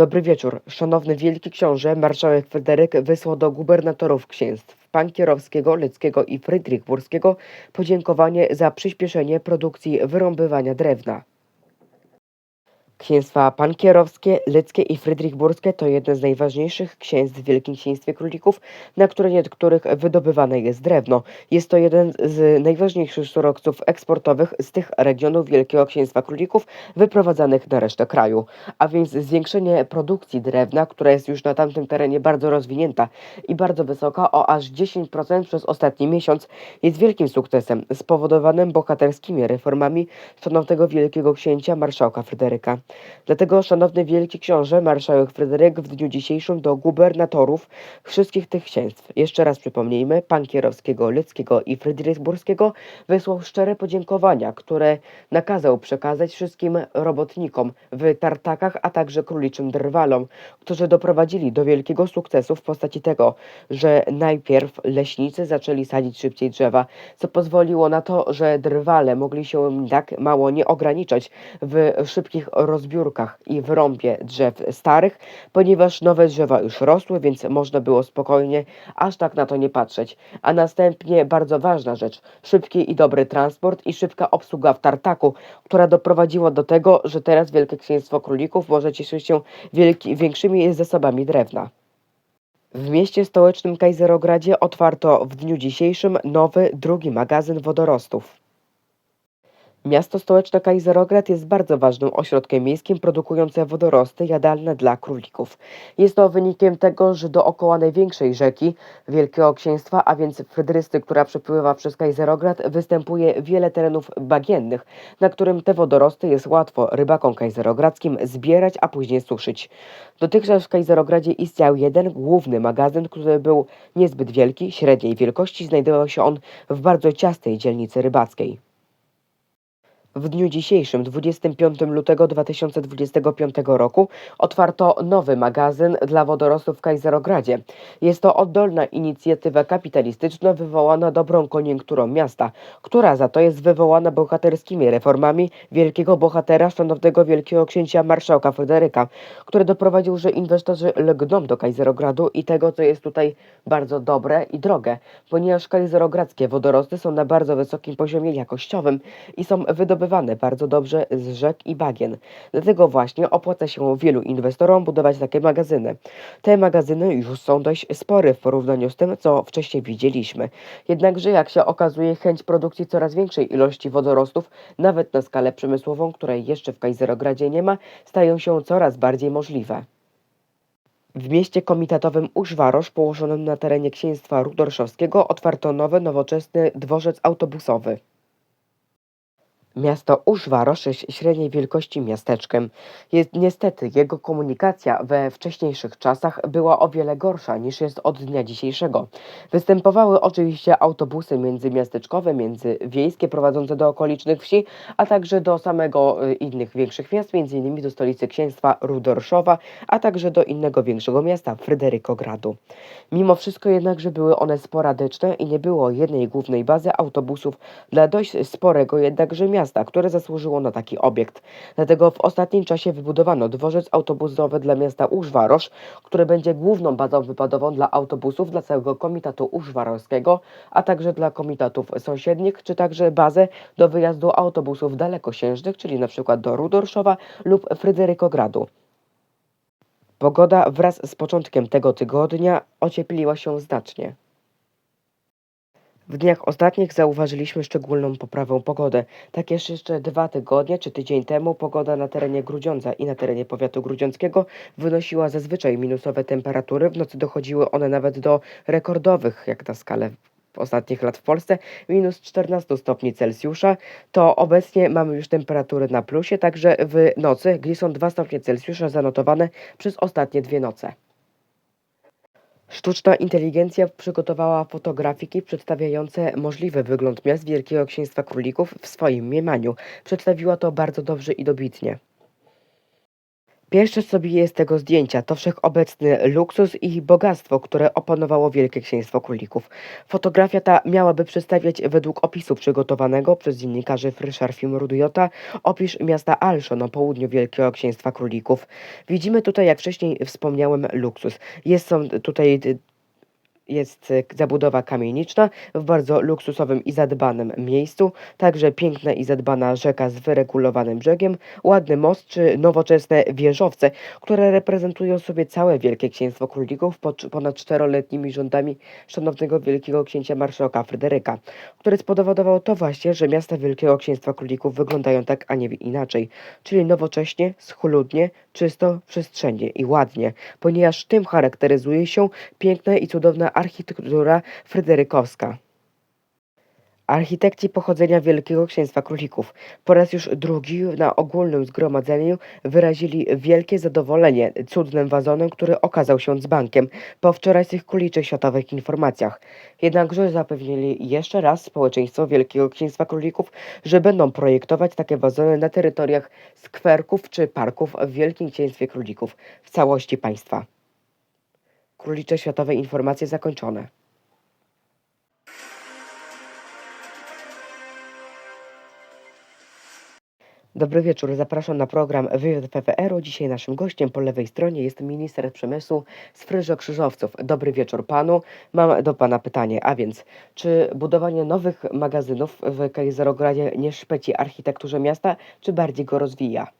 Dobry wieczór. Szanowny Wielki Książę, marszałek Fryderyk wysłał do gubernatorów księstw Pankierowskiego, Leckiego i Frydrichburskiego podziękowanie za przyspieszenie produkcji wyrąbywania drewna. Księstwa pankierowskie, leckie i frydrichburskie to jedne z najważniejszych księstw w Wielkim Księstwie Królików, na terenie których wydobywane jest drewno. Jest to jeden z najważniejszych surowców eksportowych z tych regionów Wielkiego Księstwa Królików wyprowadzanych na resztę kraju. A więc zwiększenie produkcji drewna, która jest już na tamtym terenie bardzo rozwinięta i bardzo wysoka, o aż 10% przez ostatni miesiąc, jest wielkim sukcesem spowodowanym bohaterskimi reformami szanownego Wielkiego Księcia Marszałka Fryderyka. Dlatego, szanowny Wielki Książę, marszałek Fryderyk w dniu dzisiejszym do gubernatorów wszystkich tych księstw, jeszcze raz przypomnijmy, Pankierowskiego, Leckiego i Frydrychburskiego, wysłał szczere podziękowania, które nakazał przekazać wszystkim robotnikom w tartakach, a także króliczym drwalom, którzy doprowadzili do wielkiego sukcesu w postaci tego, że najpierw leśnicy zaczęli sadzić szybciej drzewa, co pozwoliło na to, że drwale mogli się tak mało nie ograniczać w szybkich rozbiórkach i w rąbie drzew starych, ponieważ nowe drzewa już rosły, więc można było spokojnie aż tak na to nie patrzeć. A następnie bardzo ważna rzecz, szybki i dobry transport i szybka obsługa w tartaku, która doprowadziła do tego, że teraz Wielkie Księstwo Królików może cieszyć się wielki, większymi zasobami drewna. W mieście stołecznym Kajzerogradzie otwarto w dniu dzisiejszym nowy, drugi magazyn wodorostów. Miasto stołeczne Kajzerograd jest bardzo ważnym ośrodkiem miejskim produkującym wodorosty jadalne dla królików. Jest to wynikiem tego, że dookoła największej rzeki Wielkiego Księstwa, a więc Frydrysty, która przepływa przez Kajzerograd, występuje wiele terenów bagiennych, na którym te wodorosty jest łatwo rybakom kajzerogradzkim zbierać, a później suszyć. Dotychczas w Kajzerogradzie istniał jeden główny magazyn, który był niezbyt wielki, średniej wielkości, znajdował się on w bardzo ciasnej dzielnicy rybackiej. W dniu dzisiejszym, 25 lutego 2025 roku, otwarto nowy magazyn dla wodorostów w Kajzerogradzie. Jest to oddolna inicjatywa kapitalistyczna wywołana dobrą koniunkturą miasta, która za to jest wywołana bohaterskimi reformami wielkiego bohatera, szanownego wielkiego księcia marszałka Fryderyka, który doprowadził, że inwestorzy lgną do Kajzerogradu i tego, co jest tutaj bardzo dobre i drogie, ponieważ kajzerogradzkie wodorosty są na bardzo wysokim poziomie jakościowym i są wydobywane bardzo dobrze z rzek i bagien. Dlatego właśnie opłaca się wielu inwestorom budować takie magazyny. Te magazyny już są dość spore w porównaniu z tym, co wcześniej widzieliśmy. Jednakże jak się okazuje chęć produkcji coraz większej ilości wodorostów, nawet na skalę przemysłową, której jeszcze w Kajzerogradzie nie ma, stają się coraz bardziej możliwe. W mieście komitatowym Użwarosz, położonym na terenie księstwa rudorszowskiego, otwarto nowy, nowoczesny dworzec autobusowy. Miasto Użwarosz jest średniej wielkości miasteczkiem. Jest, niestety jego komunikacja we wcześniejszych czasach była o wiele gorsza niż jest od dnia dzisiejszego. Występowały oczywiście autobusy międzymiasteczkowe, międzywiejskie prowadzące do okolicznych wsi, a także do samego y, innych większych miast, m.in. do stolicy księstwa Rudorszowa, a także do innego większego miasta Fryderykogradu. Mimo wszystko jednakże były one sporadyczne i nie było jednej głównej bazy autobusów dla dość sporego jednakże miasta miasta, które zasłużyło na taki obiekt. Dlatego w ostatnim czasie wybudowano dworzec autobusowy dla miasta Użwarosz, który będzie główną bazą wypadową dla autobusów dla całego komitatu użwarowskiego, a także dla komitatów sąsiednich, czy także bazę do wyjazdu autobusów dalekosiężnych, czyli przykład do Rudorszowa lub Fryderykogradu. Pogoda wraz z początkiem tego tygodnia ociepliła się znacznie. W dniach ostatnich zauważyliśmy szczególną poprawę pogody. Tak jeszcze dwa tygodnie czy tydzień temu pogoda na terenie Grudziądza i na terenie powiatu grudziąckiego wynosiła zazwyczaj minusowe temperatury. W nocy dochodziły one nawet do rekordowych, jak na skalę ostatnich lat w Polsce, minus 14 stopni Celsjusza, to obecnie mamy już temperatury na plusie, także w nocy, gdzie są 2 stopnie Celsjusza zanotowane przez ostatnie dwie noce. Sztuczna inteligencja przygotowała fotografiki przedstawiające możliwy wygląd miast Wielkiego Księstwa Królików w swoim mniemaniu. Przedstawiła to bardzo dobrze i dobitnie. Pierwsze co bije z tego zdjęcia to wszechobecny luksus i bogactwo, które opanowało Wielkie Księstwo Królików. Fotografia ta miałaby przedstawiać według opisu przygotowanego przez dziennikarzy Frysar Film Rudujota opisz miasta Alszo na południu Wielkiego Księstwa Królików. Widzimy tutaj, jak wcześniej wspomniałem, luksus. Jest są tutaj y, jest y, zabudowa kamieniczna w bardzo luksusowym i zadbanym miejscu, także piękna i zadbana rzeka z wyregulowanym brzegiem, ładny most czy nowoczesne wieżowce, które reprezentują sobie całe Wielkie Księstwo Królików pod ponad czteroletnimi rządami szanownego wielkiego księcia marszałka Fryderyka, który spowodował to właśnie, że miasta Wielkiego Księstwa Królików wyglądają tak, a nie inaczej, czyli nowocześnie, schludnie, czysto, przestrzennie i ładnie, ponieważ tym charakteryzuje się piękna i cudowna architektura fryderykowska. Architekci pochodzenia Wielkiego Księstwa Królików po raz już drugi na ogólnym zgromadzeniu wyrazili wielkie zadowolenie cudnym wazonem, który okazał się dzbankiem po wczorajszych kuliczych światowych informacjach. Jednakże zapewnili jeszcze raz społeczeństwo Wielkiego Księstwa Królików, że będą projektować takie wazony na terytoriach skwerków czy parków w Wielkim Księstwie Królików w całości państwa. Królicze światowe informacje zakończone. Dobry wieczór, zapraszam na program Wywiad PPR-u. Dzisiaj naszym gościem po lewej stronie jest minister przemysłu z Fryżo Krzyżowców. Dobry wieczór panu. Mam do pana pytanie, a więc czy budowanie nowych magazynów w Kaiserogradzie nie szpeci architekturze miasta, czy bardziej go rozwija?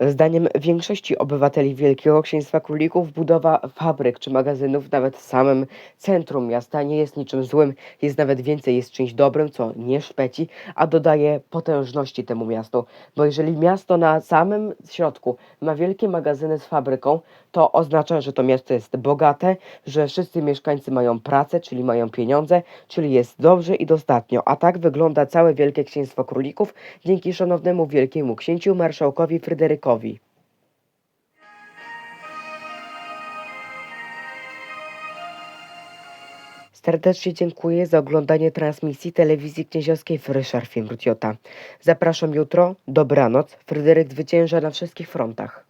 Zdaniem większości obywateli Wielkiego Księstwa Królików budowa fabryk czy magazynów nawet w samym centrum miasta nie jest niczym złym, jest nawet więcej, jest czymś dobrym, co nie szpeci, a dodaje potężności temu miastu. Bo jeżeli miasto na samym środku ma wielkie magazyny z fabryką, to oznacza, że to miasto jest bogate, że wszyscy mieszkańcy mają pracę, czyli mają pieniądze, czyli jest dobrze i dostatnio. A tak wygląda całe Wielkie Księstwo Królików dzięki szanownemu wielkiemu księciu marszałkowi Fryderykowi. Serdecznie dziękuję za oglądanie transmisji telewizji knieziowskiej Ryszard Fiemrutiota. Zapraszam jutro, dobranoc, Fryderyk zwycięża na wszystkich frontach.